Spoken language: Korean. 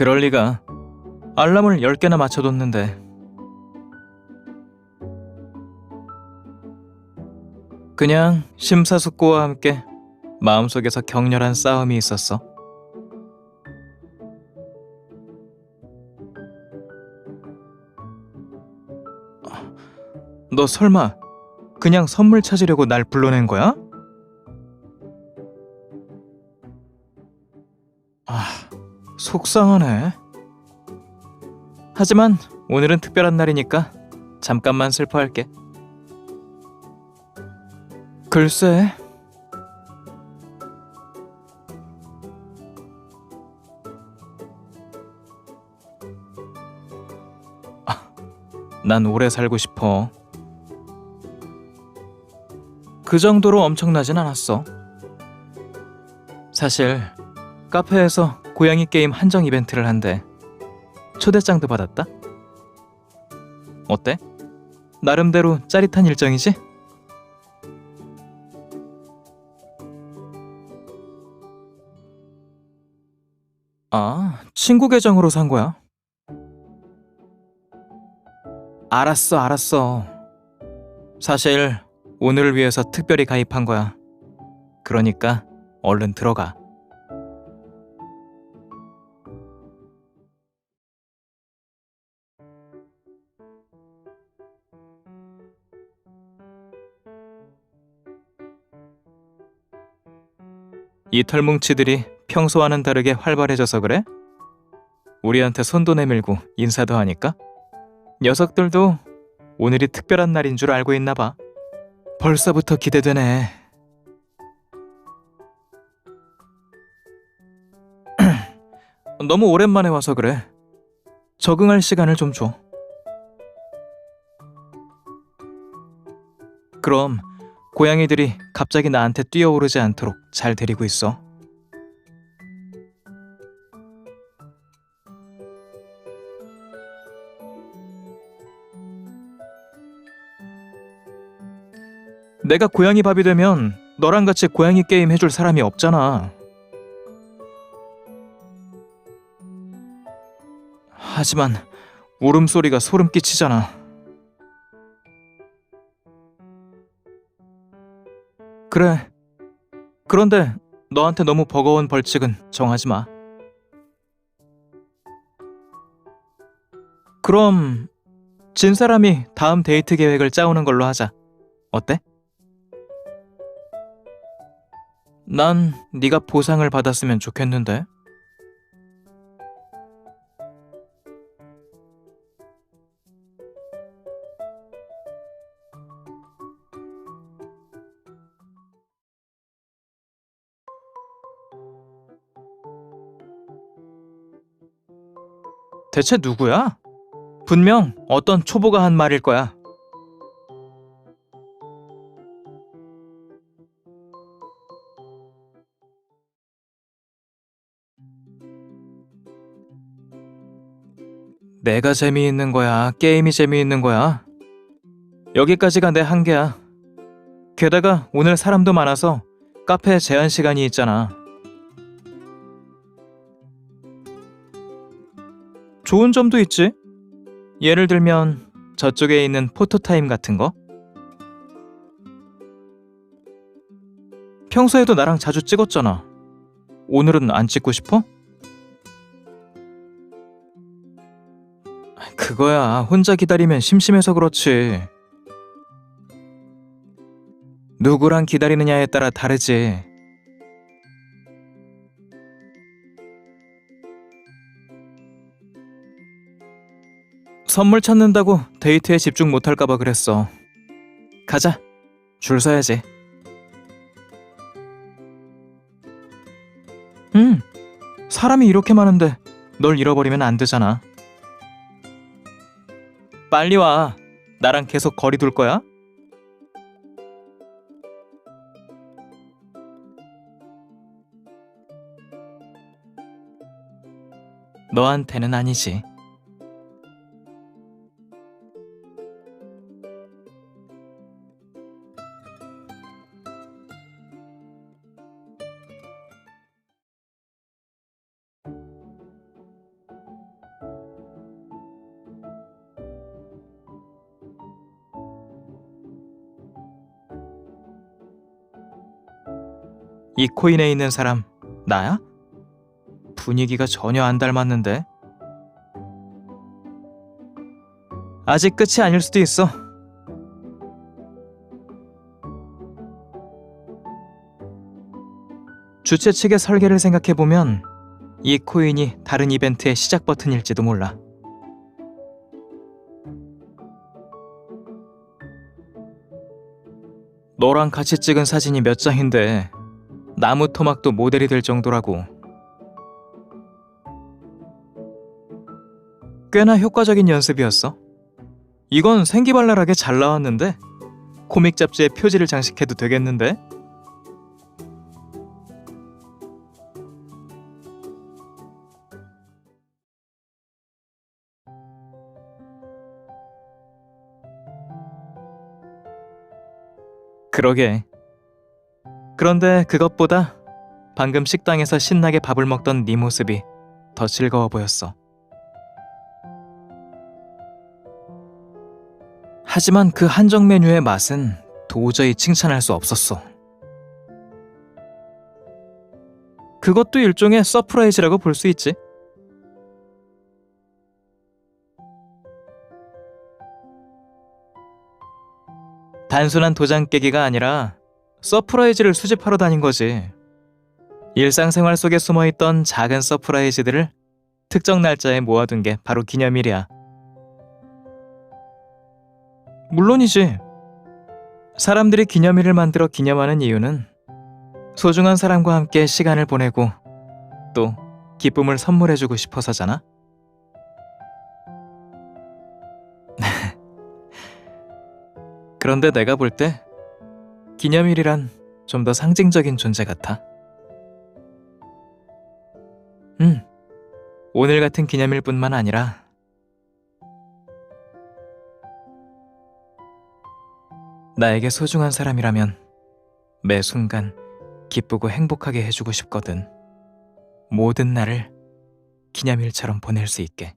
그럴 리가. 알람을 10개나 맞춰뒀는데. 그냥 심사숙고와 함께 마음속에서 격렬한 싸움이 있었어. 너 설마 그냥 선물 찾으려고 날 불러낸 거야? 아, 속상하네. 하지만 오늘은 특별한 날이니까 잠깐만 슬퍼할게. 글쎄. 아, 난 오래 살고 싶어. 그 정도로 엄청나진 않았어. 사실 카페에서 고양이 게임 한정 이벤트를 한대. 초대장도 받았다. 어때? 나름대로 짜릿한 일정이지? 아, 친구 계정으로 산 거야. 알았어, 알았어. 사실 오늘을 위해서 특별히 가입한 거야. 그러니까 얼른 들어가. 이 털뭉치들이 평소와는 다르게 활발해져서 그래? 우리한테 손도 내밀고 인사도 하니까? 녀석들도 오늘이 특별한 날인 줄 알고 있나 봐. 벌써부터 기대되네. 너무 오랜만에 와서 그래. 적응할 시간을 좀 줘. 그럼 고양이들이 갑자기 나한테 뛰어오르지 않도록 잘 데리고 있어. 내가 고양이 밥이 되면 너랑 같이 고양이 게임 해줄 사람이 없잖아. 하지만 울음소리가 소름 끼치잖아. 그래. 그런데 너한테 너무 버거운 벌칙은 정하지 마. 그럼 진 사람이 다음 데이트 계획을 짜오는 걸로 하자. 어때? 난 네가 보상을 받았으면 좋겠는데. 대체 누구야? 분명 어떤 초보가 한 말일 거야. 내가 재미있는 거야? 게임이 재미있는 거야? 여기까지가 내 한계야. 게다가 오늘 사람도 많아서 카페 제한 시간이 있잖아. 좋은 점도 있지. 예를 들면 저쪽에 있는 포토타임 같은 거. 평소에도 나랑 자주 찍었잖아. 오늘은 안 찍고 싶어? 그거야. 혼자 기다리면 심심해서 그렇지. 누구랑 기다리느냐에 따라 다르지. 선물 찾는다고 데이트에 집중 못할까봐 그랬어. 가자. 줄 서야지. 응. 사람이 이렇게 많은데 널 잃어버리면 안 되잖아. 빨리 와. 나랑 계속 거리 둘 거야? 너한테는 아니지. 이 코인에 있는 사람 나야? 분위기가 전혀 안 닮았는데. 아직 끝이 아닐 수도 있어. 주최 측의 설계를 생각해 보면 이 코인이 다른 이벤트의 시작 버튼일지도 몰라. 너랑 같이 찍은 사진이 몇 장인데 나무 토막도 모델이 될 정도라고. 꽤나 효과적인 연습이었어. 이건 생기발랄하게 잘 나왔는데 코믹 잡지에 표지를 장식해도 되겠는데? 그러게. 그런데 그것보다 방금 식당에서 신나게 밥을 먹던 네 모습이 더 즐거워 보였어. 하지만 그 한정 메뉴의 맛은 도저히 칭찬할 수 없었어. 그것도 일종의 서프라이즈라고 볼 수 있지. 단순한 도장 깨기가 아니라 서프라이즈를 수집하러 다닌 거지. 일상생활 속에 숨어 있던 작은 서프라이즈들을 특정 날짜에 모아둔 게 바로 기념일이야. 물론이지. 사람들이 기념일을 만들어 기념하는 이유는 소중한 사람과 함께 시간을 보내고 또 기쁨을 선물해주고 싶어서잖아. 그런데 내가 볼 때 기념일이란 좀 더 상징적인 존재 같아. 음, 오늘 같은 기념일뿐만 아니라 나에게 소중한 사람이라면 매 순간 기쁘고 행복하게 해주고 싶거든. 모든 날을 기념일처럼 보낼 수 있게.